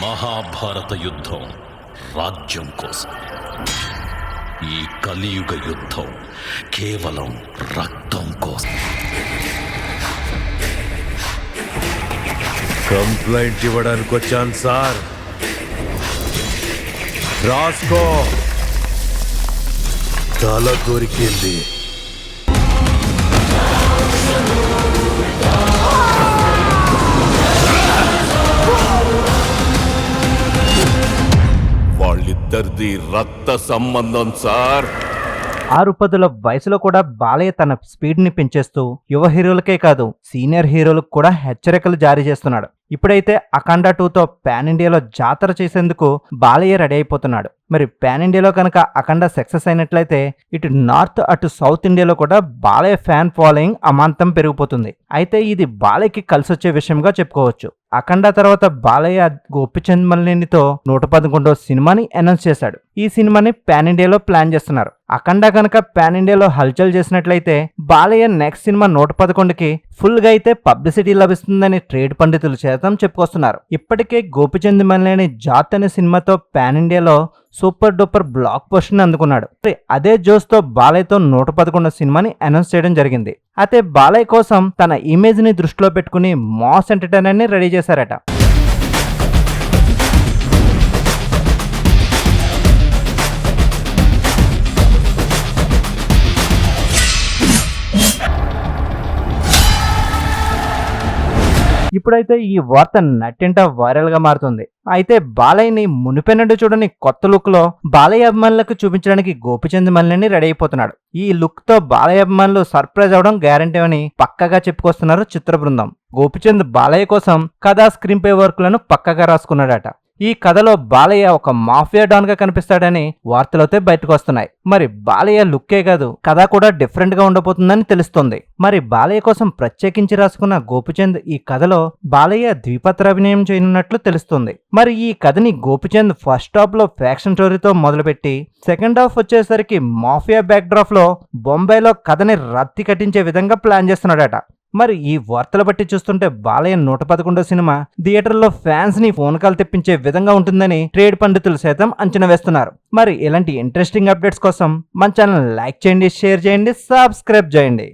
మహాభారత యుద్ధం రాజ్యం కోసం. ఈ కలియుగ యుద్ధం కేవలం రక్తం కోసం. కంప్లైంట్ ఇవ్వడానికి వచ్చాను సార్. రాసుకో! తల దొరికింది. వాళ్ళిద్దరిది రక్త సంబంధం సార్. ఆరు పదుల వయసులో కూడా బాలయ్య తన స్పీడ్ని పెంచేస్తూ యువ హీరోలకే కాదు సీనియర్ హీరోలకు కూడా హెచ్చరికలు జారీ చేస్తున్నాడు. ఇప్పుడైతే అఖండ టూతో పాన్ ఇండియాలో జాతర చేసేందుకు బాలయ్య రెడీ అయిపోతున్నాడు. మరి పాన్ ఇండియాలో కనుక అఖండ సక్సెస్ అయినట్లయితే ఇటు నార్త్ అటు సౌత్ ఇండియాలో కూడా బాలయ్య ఫ్యాన్ ఫాలోయింగ్ అమాంతం పెరిగిపోతుంది. అయితే ఇది బాలయ్యకి కలిసి వచ్చే విషయంగా చెప్పుకోవచ్చు. అఖండ తర్వాత బాలయ్య గోపిచంద్ మల్లినితో నూట పదకొండో సినిమాని అనౌన్స్ చేశాడు. ఈ సినిమాని పాన్ ఇండియాలో ప్లాన్ చేస్తున్నారు. అఖండ కనుక పాన్ ఇండియాలో హల్చల్ చేసినట్లయితే బాలయ్య నెక్స్ట్ సినిమా నూట పదకొండుకి ఫుల్గా అయితే పబ్లిసిటీ లభిస్తుందని ట్రేడ్ పండితులు ప్రయత్నం చెప్పుకొస్తున్నారు. ఇప్పటికే గోపిచంద్ మనలేని జాత్ అనే సినిమాతో పాన్ ఇండియాలో సూపర్ డూపర్ బ్లాక్ పోస్టర్ అందుకున్నాడు. అదే జోస్తో బాలయ్యతో నూట పదకొండు సినిమాని అనౌన్స్ చేయడం జరిగింది. అయితే బాలయ్య కోసం తన ఇమేజ్ని దృష్టిలో పెట్టుకుని మాస్ ఎంటర్టైనర్ని రెడీ చేశారట. ఇప్పుడైతే ఈ వార్త నట్టింట వైరల్గా మారుతుంది. అయితే బాలయ్యని మునిపెన్నడు చూడని కొత్త లుక్లో బాలయ్య అభిమానులకు చూపించడానికి గోపిచంద్ మల్లిని రెడీ అయిపోతున్నాడు. ఈ లుక్తో బాలయ్య అభిమానులు సర్ప్రైజ్ అవడం గ్యారంటీ అని పక్కగా చెప్పుకొస్తున్నారు చిత్ర బృందం. గోపిచంద్ బాలయ్య కోసం కథా స్క్రీన్ పే వర్క్లను పక్కగా రాసుకున్నాడట. ఈ కథలో బాలయ్య ఒక మాఫియా డాన్గా కనిపిస్తాడని వార్తలైతే బయటకు వస్తున్నాయి మరి బాలయ్య లుక్కే కాదు కథ కూడా డిఫరెంట్గా ఉండబోతుందని తెలుస్తుంది. మరి బాలయ్య కోసం ప్రత్యేకించి రాసుకున్న గోపిచంద్ ఈ కథలో బాలయ్య ద్విపత్ర అభినయం చేయనున్నట్లు తెలుస్తుంది. మరి ఈ కథని గోపిచంద్ ఫస్ట్ హాఫ్లో ఫ్యాక్షన్ స్టోరీతో మొదలుపెట్టి సెకండ్ హాఫ్ వచ్చేసరికి మాఫియా బ్యాక్ డ్రాప్లో బొంబాయిలో కథని రత్తి కట్టించే విధంగా ప్లాన్ చేస్తున్నాడట. మరి ఈ వార్తలు బట్టి చూస్తుంటే బాలయ్య నూట పదకొండో సినిమా థియేటర్లో ఫ్యాన్స్ని ఫోన్ కాల్ తెప్పించే విధంగా ఉంటుందని ట్రేడ్ పండితులు సైతం అంచనా వేస్తున్నారు. మరి ఇలాంటి ఇంట్రెస్టింగ్ అప్డేట్స్ కోసం మన ఛానల్ లైక్ చేయండి షేర్ చేయండి సబ్స్క్రైబ్ చేయండి.